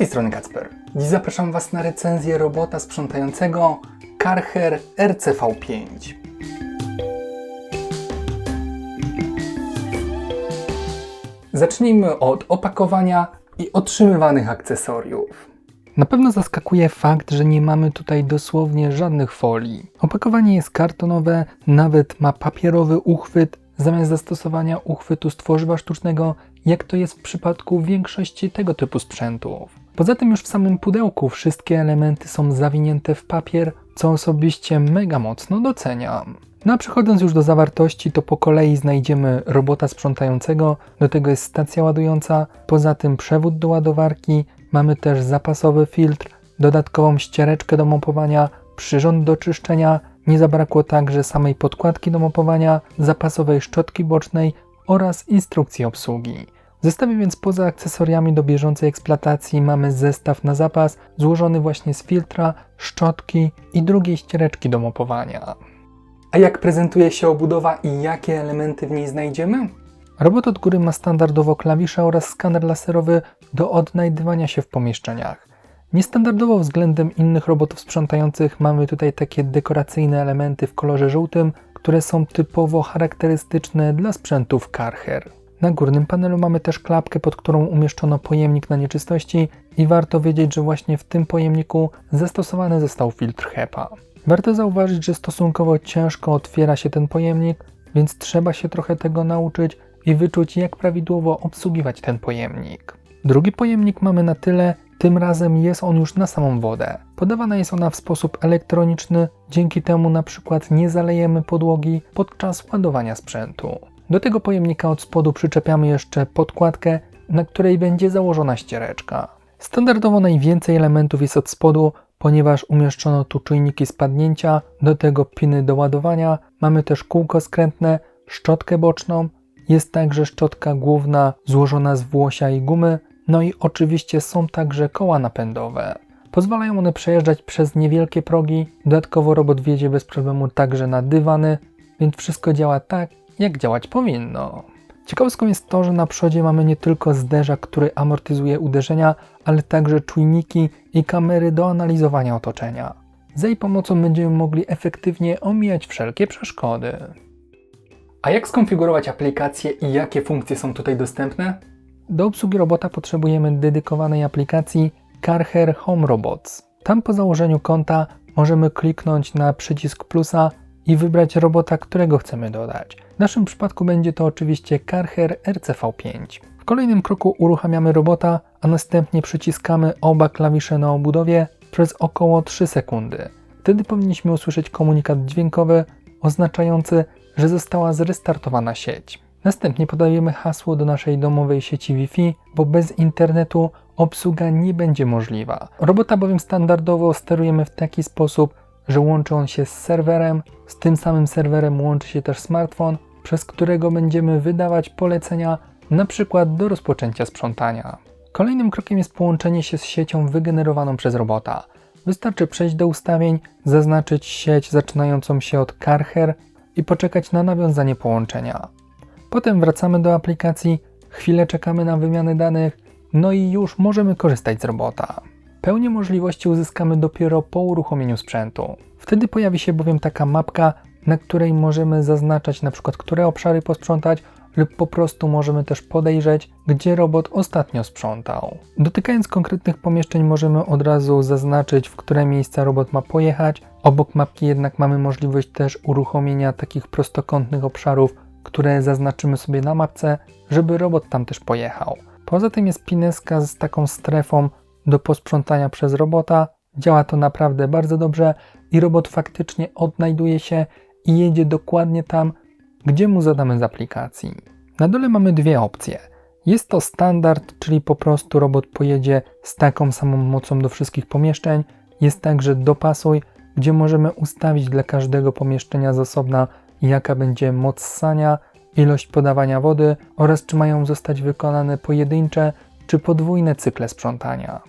tej strony Kacper. Dziś zapraszam Was na recenzję robota sprzątającego Karcher RCV5. Zacznijmy od opakowania i otrzymywanych akcesoriów. Na pewno zaskakuje fakt, że nie mamy tutaj dosłownie żadnych folii. Opakowanie jest kartonowe, nawet ma papierowy uchwyt, zamiast zastosowania uchwytu z tworzywa sztucznego, jak to jest w przypadku większości tego typu sprzętów. Poza tym już w samym pudełku wszystkie elementy są zawinięte w papier, co osobiście mega mocno doceniam. No a przechodząc już do zawartości, to po kolei znajdziemy robota sprzątającego, do tego jest stacja ładująca, poza tym przewód do ładowarki, mamy też zapasowy filtr, dodatkową ściereczkę do mopowania, przyrząd do czyszczenia, nie zabrakło także samej podkładki do mopowania, zapasowej szczotki bocznej oraz instrukcji obsługi. Zestawie więc poza akcesoriami do bieżącej eksploatacji mamy zestaw na zapas złożony właśnie z filtra, szczotki i drugiej ściereczki do mopowania. A jak prezentuje się obudowa i jakie elementy w niej znajdziemy? Robot od góry ma standardowo klawisze oraz skaner laserowy do odnajdywania się w pomieszczeniach. Niestandardowo względem innych robotów sprzątających mamy tutaj takie dekoracyjne elementy w kolorze żółtym, które są typowo charakterystyczne dla sprzętów Karcher. Na górnym panelu mamy też klapkę, pod którą umieszczono pojemnik na nieczystości i warto wiedzieć, że właśnie w tym pojemniku zastosowany został filtr HEPA. Warto zauważyć, że stosunkowo ciężko otwiera się ten pojemnik, więc trzeba się trochę tego nauczyć i wyczuć, jak prawidłowo obsługiwać ten pojemnik. Drugi pojemnik mamy na tyle, tym razem jest on już na samą wodę. Podawana jest ona w sposób elektroniczny, dzięki temu na przykład nie zalejemy podłogi podczas ładowania sprzętu. Do tego pojemnika od spodu przyczepiamy jeszcze podkładkę, na której będzie założona ściereczka. Standardowo najwięcej elementów jest od spodu, ponieważ umieszczono tu czujniki spadnięcia, do tego piny do ładowania, mamy też kółko skrętne, szczotkę boczną, jest także szczotka główna złożona z włosia i gumy, no i oczywiście są także koła napędowe. Pozwalają one przejeżdżać przez niewielkie progi, dodatkowo robot wjedzie bez problemu także na dywany, więc wszystko działa tak, jak działać powinno. Ciekawostką jest to, że na przodzie mamy nie tylko zderzak, który amortyzuje uderzenia, ale także czujniki i kamery do analizowania otoczenia. Za jej pomocą będziemy mogli efektywnie omijać wszelkie przeszkody. A jak skonfigurować aplikację i jakie funkcje są tutaj dostępne? Do obsługi robota potrzebujemy dedykowanej aplikacji Carher Home Robots. Tam po założeniu konta możemy kliknąć na przycisk plusa i wybrać robota, którego chcemy dodać. W naszym przypadku będzie to oczywiście Carher RCV5. W kolejnym kroku uruchamiamy robota, a następnie przyciskamy oba klawisze na obudowie przez około 3 sekundy. Wtedy powinniśmy usłyszeć komunikat dźwiękowy oznaczający, że została zrestartowana sieć. Następnie podajemy hasło do naszej domowej sieci Wi-Fi, bo bez internetu obsługa nie będzie możliwa. Robota bowiem standardowo sterujemy w taki sposób, że łączy on się z serwerem, z tym samym serwerem łączy się też smartfon, przez którego będziemy wydawać polecenia, na przykład do rozpoczęcia sprzątania. Kolejnym krokiem jest połączenie się z siecią wygenerowaną przez robota. Wystarczy przejść do ustawień, zaznaczyć sieć zaczynającą się od Carher i poczekać na nawiązanie połączenia. Potem wracamy do aplikacji, chwilę czekamy na wymianę danych, no i już możemy korzystać z robota. Pełnię możliwości uzyskamy dopiero po uruchomieniu sprzętu. Wtedy pojawi się bowiem taka mapka, na której możemy zaznaczać na przykład, które obszary posprzątać lub po prostu możemy też podejrzeć, gdzie robot ostatnio sprzątał. Dotykając konkretnych pomieszczeń możemy od razu zaznaczyć, w które miejsca robot ma pojechać. Obok mapki jednak mamy możliwość też uruchomienia takich prostokątnych obszarów, które zaznaczymy sobie na mapce, żeby robot tam też pojechał. Poza tym jest pineska z taką strefą do posprzątania przez robota. Działa to naprawdę bardzo dobrze i robot faktycznie odnajduje się i jedzie dokładnie tam, gdzie mu zadamy z aplikacji. Na dole mamy dwie opcje. Jest to standard, czyli po prostu robot pojedzie z taką samą mocą do wszystkich pomieszczeń. Jest także dopasuj, gdzie możemy ustawić dla każdego pomieszczenia z osobna, jaka będzie moc ssania, ilość podawania wody oraz czy mają zostać wykonane pojedyncze czy podwójne cykle sprzątania.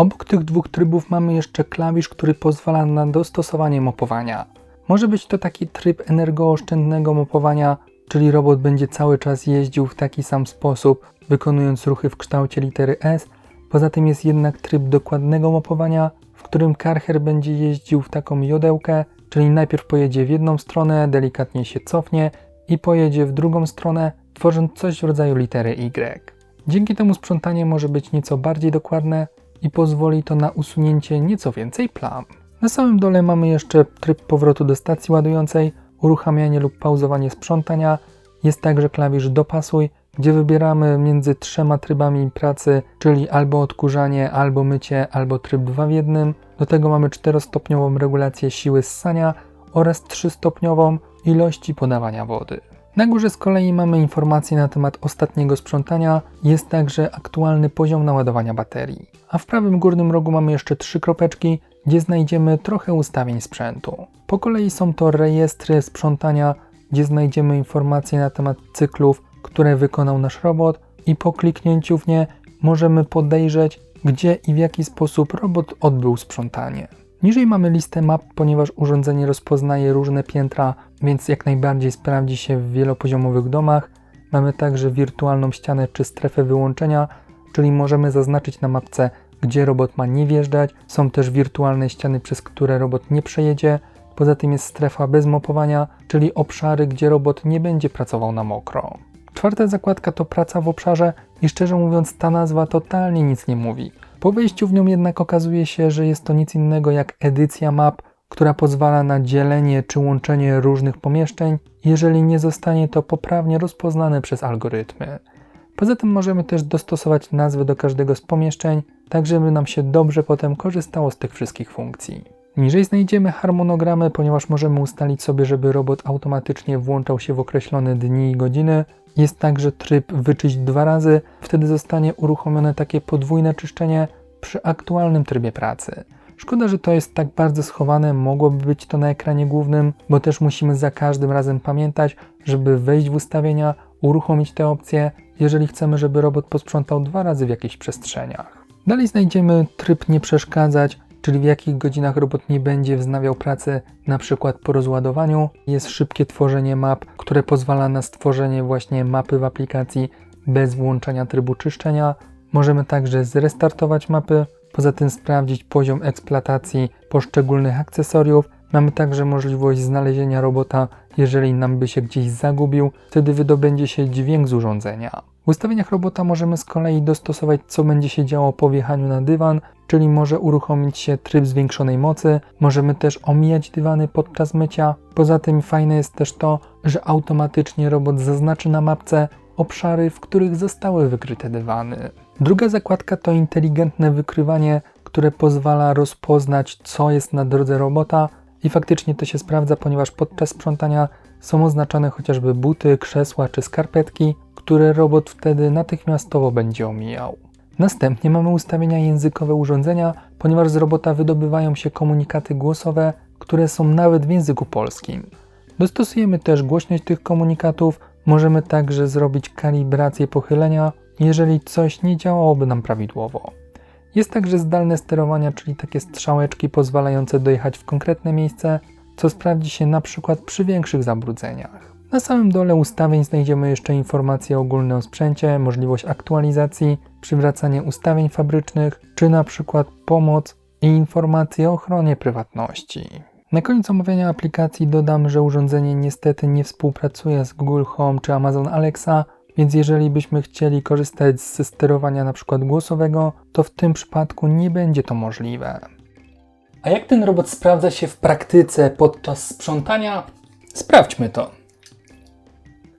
Obok tych dwóch trybów mamy jeszcze klawisz, który pozwala na dostosowanie mopowania. Może być to taki tryb energooszczędnego mopowania, czyli robot będzie cały czas jeździł w taki sam sposób, wykonując ruchy w kształcie litery S, Poza tym jest jednak tryb dokładnego mopowania, w którym karcher będzie jeździł w taką jodełkę, czyli najpierw pojedzie w jedną stronę, delikatnie się cofnie i pojedzie w drugą stronę, tworząc coś w rodzaju litery Y. Dzięki temu sprzątanie może być nieco bardziej dokładne i pozwoli to na usunięcie nieco więcej plam. Na samym dole mamy jeszcze tryb powrotu do stacji ładującej, uruchamianie lub pauzowanie sprzątania. Jest także klawisz dopasuj, gdzie wybieramy między trzema trybami pracy, czyli albo odkurzanie, albo mycie, albo tryb 2 w jednym. Do tego mamy 4-stopniową regulację siły ssania oraz 3-stopniową ilości podawania wody. Na górze z kolei mamy informacje na temat ostatniego sprzątania, jest także aktualny poziom naładowania baterii. A w prawym górnym rogu mamy jeszcze trzy kropeczki, gdzie znajdziemy trochę ustawień sprzętu. Po kolei są to rejestry sprzątania, gdzie znajdziemy informacje na temat cyklów, które wykonał nasz robot i po kliknięciu w nie możemy podejrzeć, gdzie i w jaki sposób robot odbył sprzątanie. Niżej mamy listę map, ponieważ urządzenie rozpoznaje różne piętra, więc jak najbardziej sprawdzi się w wielopoziomowych domach. Mamy także wirtualną ścianę czy strefę wyłączenia, czyli możemy zaznaczyć na mapce, gdzie robot ma nie wjeżdżać. Są też wirtualne ściany, przez które robot nie przejedzie. Poza tym jest strefa bez mopowania, czyli obszary, gdzie robot nie będzie pracował na mokro. Czwarta zakładka to praca w obszarze i szczerze mówiąc ta nazwa totalnie nic nie mówi. Po wejściu w nią jednak okazuje się, że jest to nic innego jak edycja map, która pozwala na dzielenie czy łączenie różnych pomieszczeń, jeżeli nie zostanie to poprawnie rozpoznane przez algorytmy. Poza tym możemy też dostosować nazwy do każdego z pomieszczeń, tak żeby nam się dobrze potem korzystało z tych wszystkich funkcji. Niżej znajdziemy harmonogramy, ponieważ możemy ustalić sobie, żeby robot automatycznie włączał się w określone dni i godziny. Jest także tryb wyczyść dwa razy, wtedy zostanie uruchomione takie podwójne czyszczenie przy aktualnym trybie pracy. Szkoda, że to jest tak bardzo schowane, mogłoby być to na ekranie głównym, bo też musimy za każdym razem pamiętać, żeby wejść w ustawienia, uruchomić te opcje, jeżeli chcemy, żeby robot posprzątał dwa razy w jakichś przestrzeniach. Dalej znajdziemy tryb nie przeszkadzać, czyli w jakich godzinach robot nie będzie wznawiał pracy, na przykład po rozładowaniu. Jest szybkie tworzenie map, które pozwala na stworzenie właśnie mapy w aplikacji bez włączania trybu czyszczenia. Możemy także zrestartować mapy, poza tym sprawdzić poziom eksploatacji poszczególnych akcesoriów. Mamy także możliwość znalezienia robota, jeżeli nam by się gdzieś zagubił, wtedy wydobędzie się dźwięk z urządzenia. W ustawieniach robota możemy z kolei dostosować, co będzie się działo po wjechaniu na dywan, czyli może uruchomić się tryb zwiększonej mocy. Możemy też omijać dywany podczas mycia. Poza tym fajne jest też to, że automatycznie robot zaznaczy na mapce obszary, w których zostały wykryte dywany. Druga zakładka to inteligentne wykrywanie, które pozwala rozpoznać, co jest na drodze robota, i faktycznie to się sprawdza, ponieważ podczas sprzątania są oznaczone chociażby buty, krzesła czy skarpetki, które robot wtedy natychmiastowo będzie omijał. Następnie mamy ustawienia językowe urządzenia, ponieważ z robota wydobywają się komunikaty głosowe, które są nawet w języku polskim. Dostosujemy też głośność tych komunikatów, możemy także zrobić kalibrację pochylenia, jeżeli coś nie działałoby nam prawidłowo. Jest także zdalne sterowania, czyli takie strzałeczki pozwalające dojechać w konkretne miejsce, co sprawdzi się na przykład przy większych zabrudzeniach. Na samym dole ustawień znajdziemy jeszcze informacje ogólne o sprzęcie, możliwość aktualizacji, przywracanie ustawień fabrycznych, czy na przykład pomoc i informacje o ochronie prywatności. Na koniec omawiania aplikacji dodam, że urządzenie niestety nie współpracuje z Google Home czy Amazon Alexa, więc jeżeli byśmy chcieli korzystać ze sterowania przykład głosowego, to w tym przypadku nie będzie to możliwe. A jak ten robot sprawdza się w praktyce podczas sprzątania? Sprawdźmy to.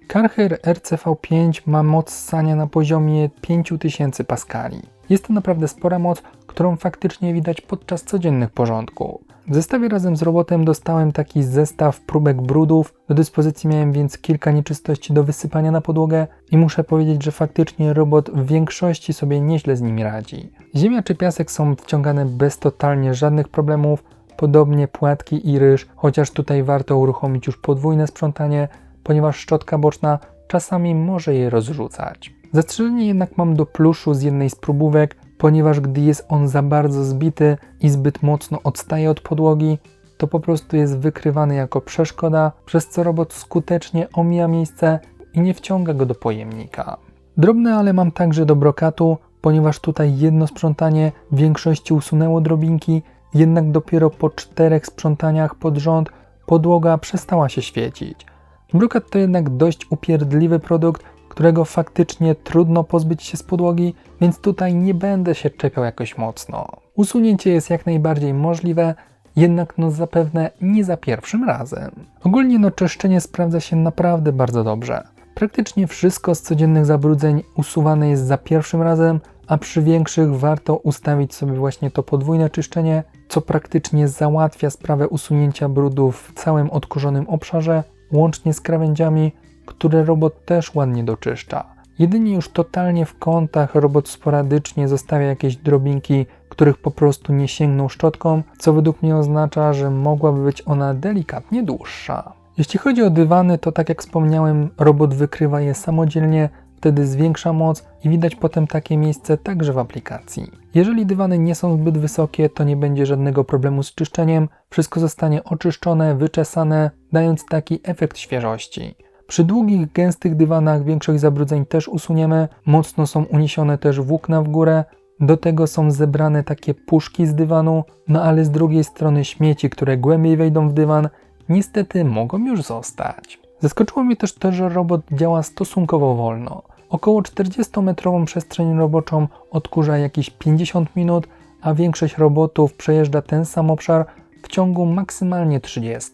Karcher RCV5 ma moc ssania na poziomie 5000 paskali. Jest to naprawdę spora moc, którą faktycznie widać podczas codziennych porządków. W zestawie razem z robotem dostałem taki zestaw próbek brudów. Do dyspozycji miałem więc kilka nieczystości do wysypania na podłogę i muszę powiedzieć, że faktycznie robot w większości sobie nieźle z nimi radzi. Ziemia czy piasek są wciągane bez totalnie żadnych problemów, podobnie płatki i ryż, chociaż tutaj warto uruchomić już podwójne sprzątanie, ponieważ szczotka boczna czasami może je rozrzucać. Zastrzeżenie jednak mam do pluszu z jednej z próbówek, ponieważ gdy jest on za bardzo zbity i zbyt mocno odstaje od podłogi, to po prostu jest wykrywany jako przeszkoda, przez co robot skutecznie omija miejsce i nie wciąga go do pojemnika. Drobne, ale mam także do brokatu, ponieważ tutaj jedno sprzątanie w większości usunęło drobinki, jednak dopiero po czterech sprzątaniach pod rząd podłoga przestała się świecić. Brukat to jednak dość upierdliwy produkt, którego faktycznie trudno pozbyć się z podłogi, więc tutaj nie będę się czepiał jakoś mocno. Usunięcie jest jak najbardziej możliwe, jednak no zapewne nie za pierwszym razem. Ogólnie no czyszczenie sprawdza się naprawdę bardzo dobrze. Praktycznie wszystko z codziennych zabrudzeń usuwane jest za pierwszym razem, a przy większych warto ustawić sobie właśnie to podwójne czyszczenie, co praktycznie załatwia sprawę usunięcia brudów w całym odkurzonym obszarze, łącznie z krawędziami, które robot też ładnie doczyszcza. Jedynie już totalnie w kątach robot sporadycznie zostawia jakieś drobinki, których po prostu nie sięgnął szczotką, co według mnie oznacza, że mogłaby być ona delikatnie dłuższa. Jeśli chodzi o dywany, to tak jak wspomniałem, robot wykrywa je samodzielnie, wtedy zwiększa moc i widać potem takie miejsce także w aplikacji. Jeżeli dywany nie są zbyt wysokie, to nie będzie żadnego problemu z czyszczeniem, wszystko zostanie oczyszczone, wyczesane, dając taki efekt świeżości. Przy długich, gęstych dywanach większość zabrudzeń też usuniemy, mocno są uniesione też włókna w górę, do tego są zebrane takie puszki z dywanu, no ale z drugiej strony śmieci, które głębiej wejdą w dywan, niestety mogą już zostać. Zaskoczyło mnie też to, że robot działa stosunkowo wolno. Około 40-metrową przestrzeń roboczą odkurza jakieś 50 minut, a większość robotów przejeżdża ten sam obszar w ciągu maksymalnie 30.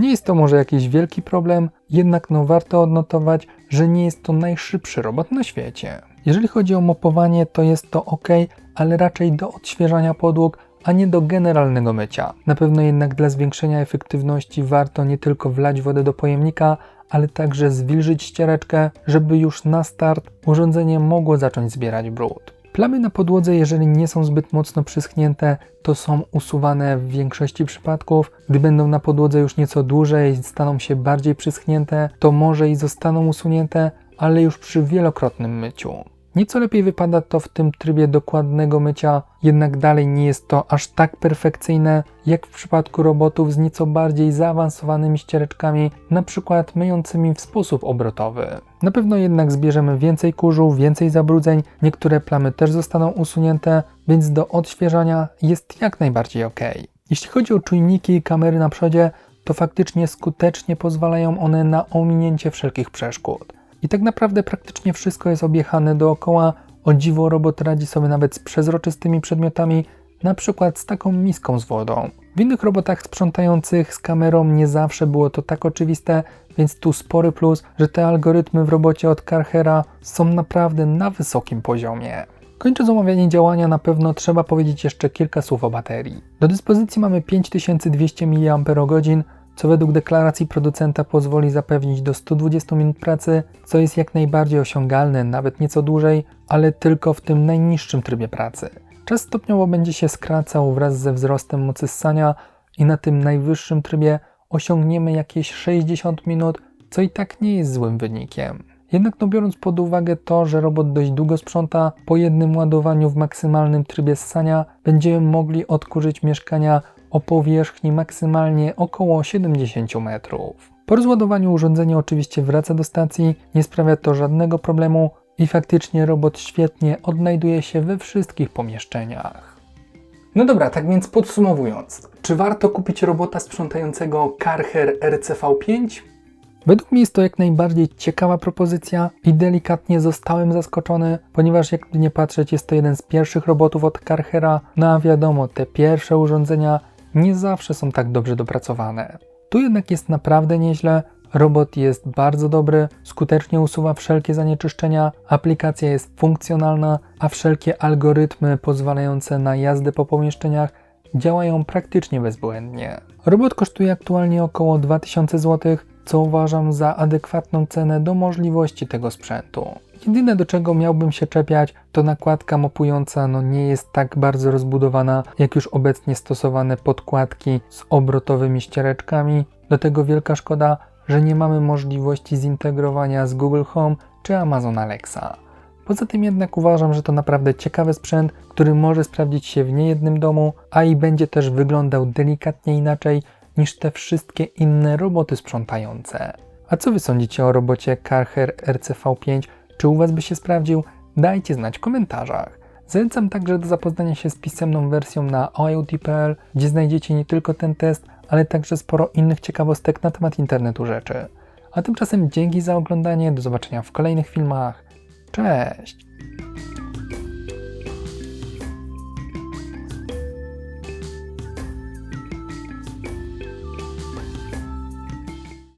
Nie jest to może jakiś wielki problem, jednak no warto odnotować, że nie jest to najszybszy robot na świecie. Jeżeli chodzi o mopowanie, to jest to ok, ale raczej do odświeżania podłóg, a nie do generalnego mycia. Na pewno jednak dla zwiększenia efektywności warto nie tylko wlać wodę do pojemnika, ale także zwilżyć ściereczkę, żeby już na start urządzenie mogło zacząć zbierać brud. Plamy na podłodze, jeżeli nie są zbyt mocno przyschnięte, to są usuwane w większości przypadków. Gdy będą na podłodze już nieco dłużej, staną się bardziej przyschnięte, to może i zostaną usunięte, ale już przy wielokrotnym myciu. Nieco lepiej wypada to w tym trybie dokładnego mycia, jednak dalej nie jest to aż tak perfekcyjne jak w przypadku robotów z nieco bardziej zaawansowanymi ściereczkami, przykład myjącymi w sposób obrotowy. Na pewno jednak zbierzemy więcej kurzu, więcej zabrudzeń, niektóre plamy też zostaną usunięte, więc do odświeżania jest jak najbardziej ok. Jeśli chodzi o czujniki i kamery na przodzie, to faktycznie skutecznie pozwalają one na ominięcie wszelkich przeszkód. I tak naprawdę praktycznie wszystko jest objechane dookoła. O dziwo robot radzi sobie nawet z przezroczystymi przedmiotami, na przykład z taką miską z wodą. W innych robotach sprzątających z kamerą nie zawsze było to tak oczywiste, więc tu spory plus, że te algorytmy w robocie od Karchera są naprawdę na wysokim poziomie. Kończąc omawianie działania, na pewno trzeba powiedzieć jeszcze kilka słów o baterii. Do dyspozycji mamy 5200 mAh, co według deklaracji producenta pozwoli zapewnić do 120 minut pracy, co jest jak najbardziej osiągalne, nawet nieco dłużej, ale tylko w tym najniższym trybie pracy. Czas stopniowo będzie się skracał wraz ze wzrostem mocy ssania i na tym najwyższym trybie osiągniemy jakieś 60 minut, co i tak nie jest złym wynikiem. Jednak no biorąc pod uwagę to, że robot dość długo sprząta, po jednym ładowaniu w maksymalnym trybie ssania będziemy mogli odkurzyć mieszkania o powierzchni maksymalnie około 70 metrów. Po rozładowaniu urządzenie oczywiście wraca do stacji, nie sprawia to żadnego problemu i faktycznie robot świetnie odnajduje się we wszystkich pomieszczeniach. No dobra, tak więc podsumowując, czy warto kupić robota sprzątającego Karcher RCV5? Według mnie jest to jak najbardziej ciekawa propozycja i delikatnie zostałem zaskoczony, ponieważ jakby nie patrzeć, jest to jeden z pierwszych robotów od Karchera. No a wiadomo, te pierwsze urządzenia nie zawsze są tak dobrze dopracowane. Tu jednak jest naprawdę nieźle. Robot jest bardzo dobry, skutecznie usuwa wszelkie zanieczyszczenia, aplikacja jest funkcjonalna, a wszelkie algorytmy pozwalające na jazdę po pomieszczeniach działają praktycznie bezbłędnie. Robot kosztuje aktualnie około 2000 zł, co uważam za adekwatną cenę do możliwości tego sprzętu. Jedyne do czego miałbym się czepiać, to nakładka mopująca no nie jest tak bardzo rozbudowana jak już obecnie stosowane podkładki z obrotowymi ściereczkami. Do tego wielka szkoda, że nie mamy możliwości zintegrowania z Google Home czy Amazon Alexa. Poza tym jednak uważam, że to naprawdę ciekawy sprzęt, który może sprawdzić się w niejednym domu, a i będzie też wyglądał delikatnie inaczej niż te wszystkie inne roboty sprzątające. A co wy sądzicie o robocie Karcher RCV5 czy u Was by się sprawdził? Dajcie znać w komentarzach. Zachęcam także do zapoznania się z pisemną wersją na OIoT.pl, gdzie znajdziecie nie tylko ten test, ale także sporo innych ciekawostek na temat internetu rzeczy. A tymczasem dzięki za oglądanie, do zobaczenia w kolejnych filmach. Cześć!